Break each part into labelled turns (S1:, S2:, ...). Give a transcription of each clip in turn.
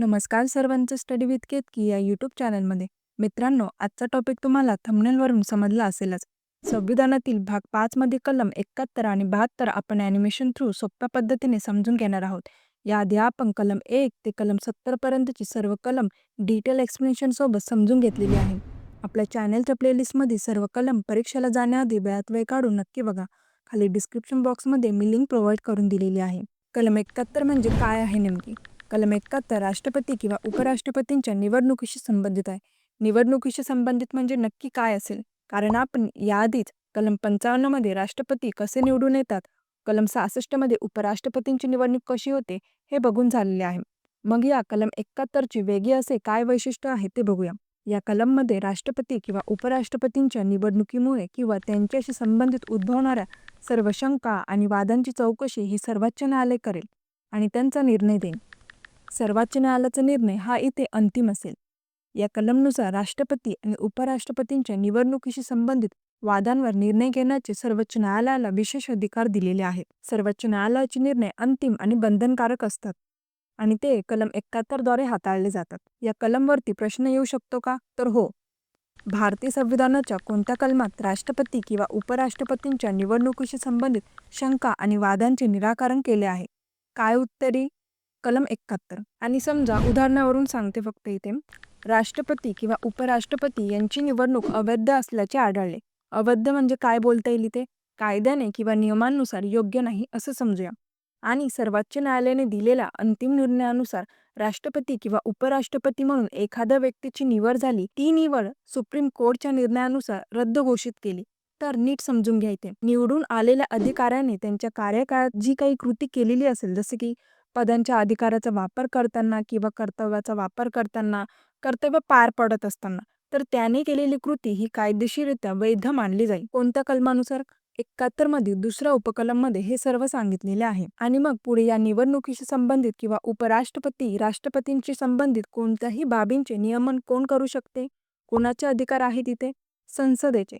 S1: नमस्कार सर्वांचं study with Ketaki या यूट्यूब चॅनलमध्ये मित्रांनो आजचा टॉपिक तुम्हाला थंबनेलवरून समजला असेलच. संविधानातील भाग पाचमध्ये कलम एकाहत्तर आणि बहात्तर आपण ॲनिमेशन थ्रू सोप्या पद्धतीने समजून घेणार आहोत. याआधी आपण कलम एक ते कलम सत्तरपर्यंतची सर्व कलम डिटेल एक्सप्लेनेशनसोबत समजून घेतलेली आहे. आपल्या चॅनलच्या प्लेलिस्टमध्ये सर्व कलम परीक्षेला जाण्याआधी वेळात वेळ काढून नक्की बघा. खाली डिस्क्रिप्शन बॉक्समध्ये मी लिंक प्रोव्हाइड करून दिलेली आहे. कलम एकाहत्तर म्हणजे काय आहे नेमकी? कलम एकाहत्तर राष्ट्रपती किंवा उपराष्ट्रपतींच्या निवडणुकीशी संबंधित आहे. निवडणुकीशी संबंधित म्हणजे नक्की काय असेल? कारण आपण याआधीच कलम पंचावन्नमध्ये राष्ट्रपती कसे निवडून येतात? कलम सहासष्टमध्ये उपराष्ट्रपतींची निवडणूक कशी होते? हे बघून झालेले आहे. मग या कलम एकाहत्तरची वेगळी असे काय वैशिष्ट्य आहे ते बघूया. या कलममध्ये राष्ट्रपती किंवा उपराष्ट्रपतींच्या निवडणुकीमुळे किंवा त्यांच्याशी संबंधित उद्भवणाऱ्या सर्व शंका आणि वादांची चौकशी ही सर्वोच्च न्यायालय करेल आणि त्यांचा निर्णय देईल. सर्वोच्च न्यायालयाचा निर्णय हा इथे अंतिम असेल. या कलमनुसार राष्ट्रपती आणि उपराष्ट्रपतींच्या निवडणुकीशी संबंधित वादांवर निर्णय घेण्याचे सर्वोच्च न्यायालयाला विशेष अधिकार दिलेले आहेत. सर्वोच्च न्यायालयाचे निर्णय अंतिम आणि बंधनकारक असतात आणि ते कलम एकाहत्तरद्वारे हाताळले जातात. या कलमवरती प्रश्न येऊ शकतो का? तर हो. भारतीय संविधानाच्या कोणत्या कलमात राष्ट्रपती किंवा उपराष्ट्रपतींच्या निवडणुकीशी संबंधित शंका आणि वादांचे निराकरण केले आहे? काय उत्तरी? कलम एकाहत्तर. आणि समजा उदाहरणावरून सांगते फक्त इथे. राष्ट्रपती किंवा उपराष्ट्रपती यांची निवडणूक अवैध असल्याचे आढळले. अवैध म्हणजे काय बोलता येईल इथे? कायद्याने किंवा नियमांनुसार योग्य नाही असं समजूया. आणि सर्वोच्च न्यायालयाने दिलेल्या अंतिम निर्णयानुसार राष्ट्रपती किंवा उपराष्ट्रपती म्हणून एखाद्या व्यक्तीची निवड झाली ती निवड सुप्रीम कोर्टच्या निर्णयानुसार रद्द घोषित केली. तर नीट समजून घ्यायचे निवडून आलेल्या अधिकाऱ्याने त्यांच्या कार्यकाळात जी काही कृती केलेली असेल जसे की पदांच्या अधिकाराचा वापर करताना किंवा कर्तव्याचा वापर करताना कर्तव्य पार पडत असताना तर त्याने केलेली कृती ही कायदेशीररित्या वैध मानली जाईल कोणत्या कलमानुसार? एकाहत्तरमध्ये दुसऱ्या उपकलममध्ये हे सर्व सांगितलेले आहे. आणि मग पुढे या निवडणुकीशी संबंधित किंवा उपराष्ट्रपती राष्ट्रपतींशी संबंधित कोणत्याही बाबींचे नियमन कोण करू शकते? कोणाचे अधिकार आहे तिथे? संसदेचे.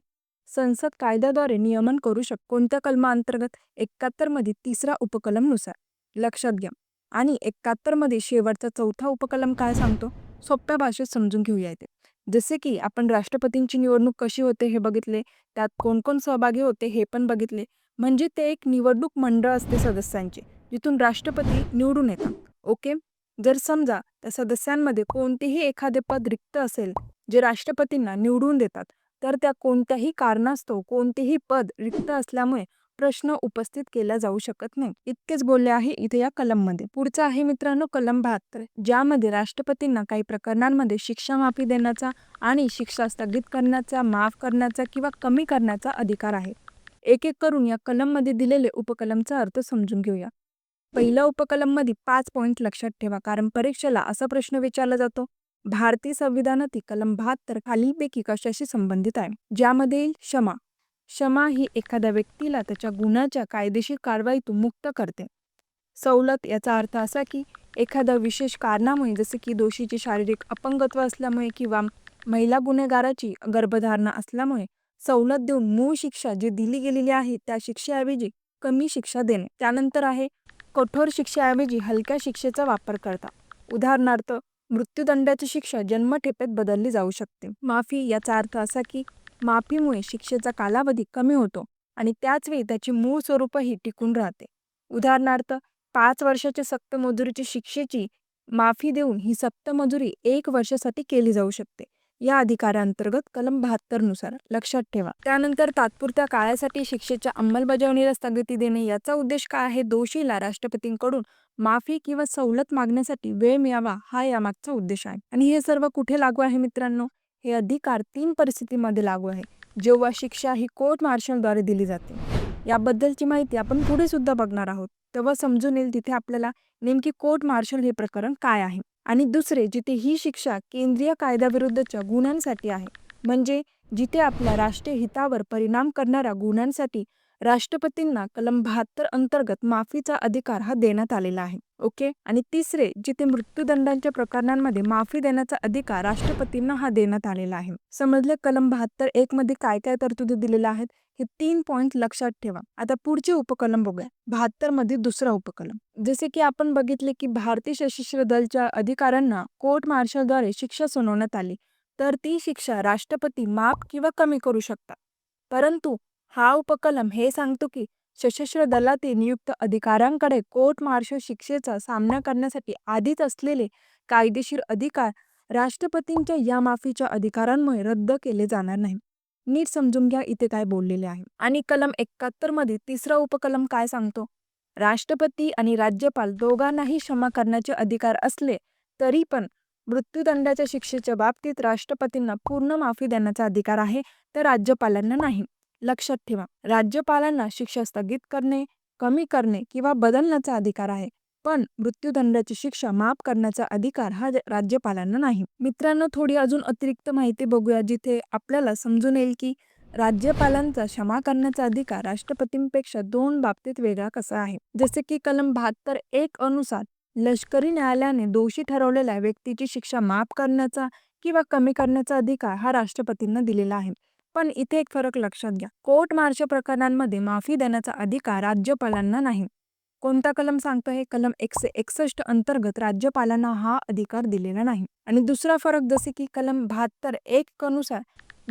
S1: संसद कायद्याद्वारे नियमन करू शक कोणत्या कलमाअंतर्गत? एकाहत्तरमध्ये तिसरा उपकलमनुसार. लक्षात घ्या. आणि एकाहत्तरमध्ये शेवटचा चौथा उपकलम काय सांगतो? सोप्या भाषेत समजून घेऊया येते जसे की आपण राष्ट्रपतींची निवडणूक कशी होते हे बघितले त्यात कोण कोण सहभागी होते हे पण बघितले. म्हणजे ते एक निवडणूक मंडळ असते सदस्यांचे जिथून राष्ट्रपती निवडून येतात. ओके? जर समजा त्या सदस्यांमध्ये कोणतेही एखादे पद रिक्त असेल जे राष्ट्रपतींना निवडून देतात तर त्या कोणत्याही कारणास्तव कोणतेही पद रिक्त असल्यामुळे प्रश्न उपस्थित केला जाऊ शकत नाही. इतकेच बोलले आहे इथे या कलममध्ये. पुढचा आहे मित्रांनो कलम बहात्तर ज्यामध्ये राष्ट्रपतींना काही प्रकरणांमध्ये शिक्षा माफी देण्याचा आणि शिक्षा स्थगित करण्याचा माफ करण्याचा किंवा कमी करण्याचा अधिकार आहे. एक एक करून या कलममध्ये दिलेले उपकलमचा अर्थ समजून घेऊया. पहिल्या उपकलममध्ये पाच पॉईंट लक्षात ठेवा कारण परीक्षेला असा प्रश्न विचारला जातो. भारतीय संविधानातील कलम बहात्तर खालीलपैकी कशाशी संबंधित आहे? ज्यामध्ये क्षमा क्षमा ही एखाद्या व्यक्तीला त्याच्या गुन्ह्याच्या कायदेशीर कारवाईतून मुक्त करते. सवलत याचा अर्थ असा की एखाद्या विशेष कारणामुळे जसे की दोषीचे शारीरिक अपंगत्व असल्यामुळे किंवा महिला गुन्हेगाराची गर्भधारणा असल्यामुळे सवलत देऊन मूळ शिक्षा जी दिली गेलेली आहे त्या शिक्षेऐवजी कमी शिक्षा देणे. त्यानंतर आहे कठोर शिक्षेऐवजी हलक्या शिक्षेचा वापर करता. उदाहरणार्थ मृत्यूदंडाची शिक्षा जन्मठेपेत बदलली जाऊ शकते. माफी याचा अर्थ असा की माफीमुळे शिक्षेचा कालावधी कमी होतो आणि त्याचवेळी त्याची मूळ स्वरूपही टिकून राहते. उदाहरणार्थ पाच वर्षाच्या सक्तमजुरीची शिक्षेची माफी देऊन ही सक्तमजुरी एक वर्षासाठी केली जाऊ शकते. या अधिकारांतर्गत कलम बहात्तरनुसार लक्षात ठेवा. त्यानंतर तात्पुरत्या काळासाठी शिक्षेच्या अंमलबजावणीला स्थगिती देणे याचा उद्देश काय आहे? दोषीला राष्ट्रपतींकडून माफी किंवा सवलत मागण्यासाठी वेळ मिळावा हा यामागचा उद्देश आहे. आणि हे सर्व कुठे लागू आहे मित्रांनो? हे अधिकार तीन परिस्थितीमध्ये लागू आहे. जेव्हा शिक्षा ही कोर्ट मार्शलद्वारे दिली जाते. याबद्दलची माहिती आपण पुढे सुद्धा बघणार आहोत. तेव्हा समजून येईल तिथे आपल्याला नेमकी कोर्ट मार्शल हे प्रकरण काय आहे. आणि दुसरे जिथे ही शिक्षा केंद्रीय कायद्याविरुद्धच्या गुन्ह्यांसाठी आहे. म्हणजे जिथे आपल्या राष्ट्रीय हितावर परिणाम करणाऱ्या गुन्ह्यांसाठी राष्ट्रपतींना कलम बहात्तर अंतर्गत माफीचा अधिकार हा देण्यात आलेला आहे. ओके? आणि तिसरे जिथे मृत्यूदंडांच्या प्रकरणांमध्ये माफी देण्याचा अधिकार राष्ट्रपतींना हा देण्यात आलेला आहे. समजले? कलम बहात्तर एक मध्ये काय काय तरतुदी दिलेल्या आहेत? हे तीन पॉइंट लक्षात ठेवा. आता पुढचे उपकलम बघूया. बहात्तरमध्ये दुसरा उपकलम. जसे की आपण बघितले की भारतीय सशस्त्र दलच्या अधिकाऱ्यांना कोर्ट मार्शलद्वारे शिक्षा सुनावण्यात आली. तर ती शिक्षा राष्ट्रपती माफ किंवा कमी करू शकतात. परंतु हा उपकलम हे सांगतो की सशस्त्र दलातील नियुक्त अधिकाऱ्यांकडे कोर्ट मार्शल शिक्षेचा सामना करण्यासाठी आधीच असलेले कायदेशीर अधिकार राष्ट्रपतींच्या या माफीच्या अधिकारांमुळे रद्द केले जाणार नाही नीट समजून घ्या इथे काय बोललेले आहे. आणि कलम एकाहत्तरमध्ये तिसरा उपकलम काय सांगतो? राष्ट्रपती आणि राज्यपाल दोघांनाही क्षमा करण्याचे अधिकार असले तरी पण मृत्यूदंडाच्या शिक्षेच्या बाबतीत राष्ट्रपतींना पूर्ण माफी देण्याचा अधिकार आहे तर राज्यपालांना नाही. लक्षात ठेवा. राज्यपालांना शिक्षा स्थगित करणे कमी करणे किंवा बदलण्याचा अधिकार आहे. पण मृत्यूदंडाची शिक्षा माफ करण्याचा अधिकार हा राज्यपालांना नाही. मित्रांनो थोडी अजून अतिरिक्त माहिती बघूया जिथे आपल्याला समजून येईल की राज्यपालांचा क्षमा करण्याचा अधिकार राष्ट्रपतींपेक्षा दोन बाबतीत वेगळा कसा आहे. जसे की कलम बहात्तर एक अनुसार लष्करी न्यायालयाने दोषी ठरवलेल्या व्यक्तीची शिक्षा माफ करण्याचा किंवा कमी करण्याचा अधिकार हा राष्ट्रपतींना दिलेला आहे. पण इथे एक फरक लक्षात घ्या. कोर्ट मार्च प्रकरणांमध्ये माफी देण्याचा अधिकार राज्यपालांना नाही. कोणता कलम सांगतो हे कलम एकशे एकसष्ट अंतर्गत राज्यपालांना हा अधिकार दिलेला नाही. आणि दुसरा फरक जसे की कलम बहात्तर एक अनुसार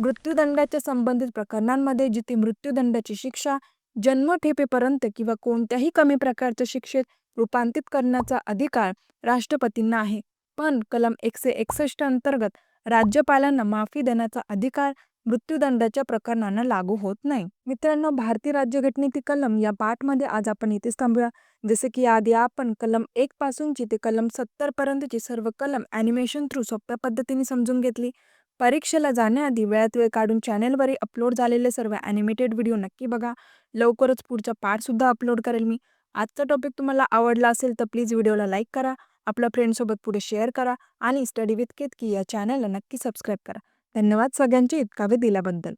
S1: मृत्यूदंडाच्या संबंधित प्रकरणांमध्ये जिथे मृत्यूदंडाची शिक्षा जन्मठेपेपर्यंत किंवा कोणत्याही कमी प्रकारच्या शिक्षेत रूपांतरित करण्याचा अधिकार राष्ट्रपतींना आहे. पण कलम एकशे एकसष्ट अंतर्गत राज्यपालांना माफी देण्याचा अधिकार मृत्यूदंडाच्या प्रकरणांना लागू होत नाही. मित्रांनो भारतीय राज्यघटनेतील कलम या पाठमध्ये आज आपण इथेच थांबूया. जसे की आधी आपण कलम एक पासूनची ते कलम सत्तर पर्यंतची सर्व कलम ॲनिमेशन थ्रू सोप्या पद्धतीने समजून घेतली. परीक्षेला जाण्याआधी वेळात वेळ काढून चॅनेलवरही अपलोड झालेले सर्व ॲनिमेटेड व्हिडिओ नक्की बघा. लवकरच पुढचा पार्टसुद्धा अपलोड करेल मी. आजचा टॉपिक तुम्हाला आवडला असेल तर प्लीज व्हिडिओला लाईक करा. आपल्या फ्रेंडसोबत पुढे शेअर करा. आणि स्टडी विथ केतकी या चॅनलला नक्की सबस्क्राईब करा. धन्यवाद सगळ्यांचे इतका वेळ दिल्याबद्दल.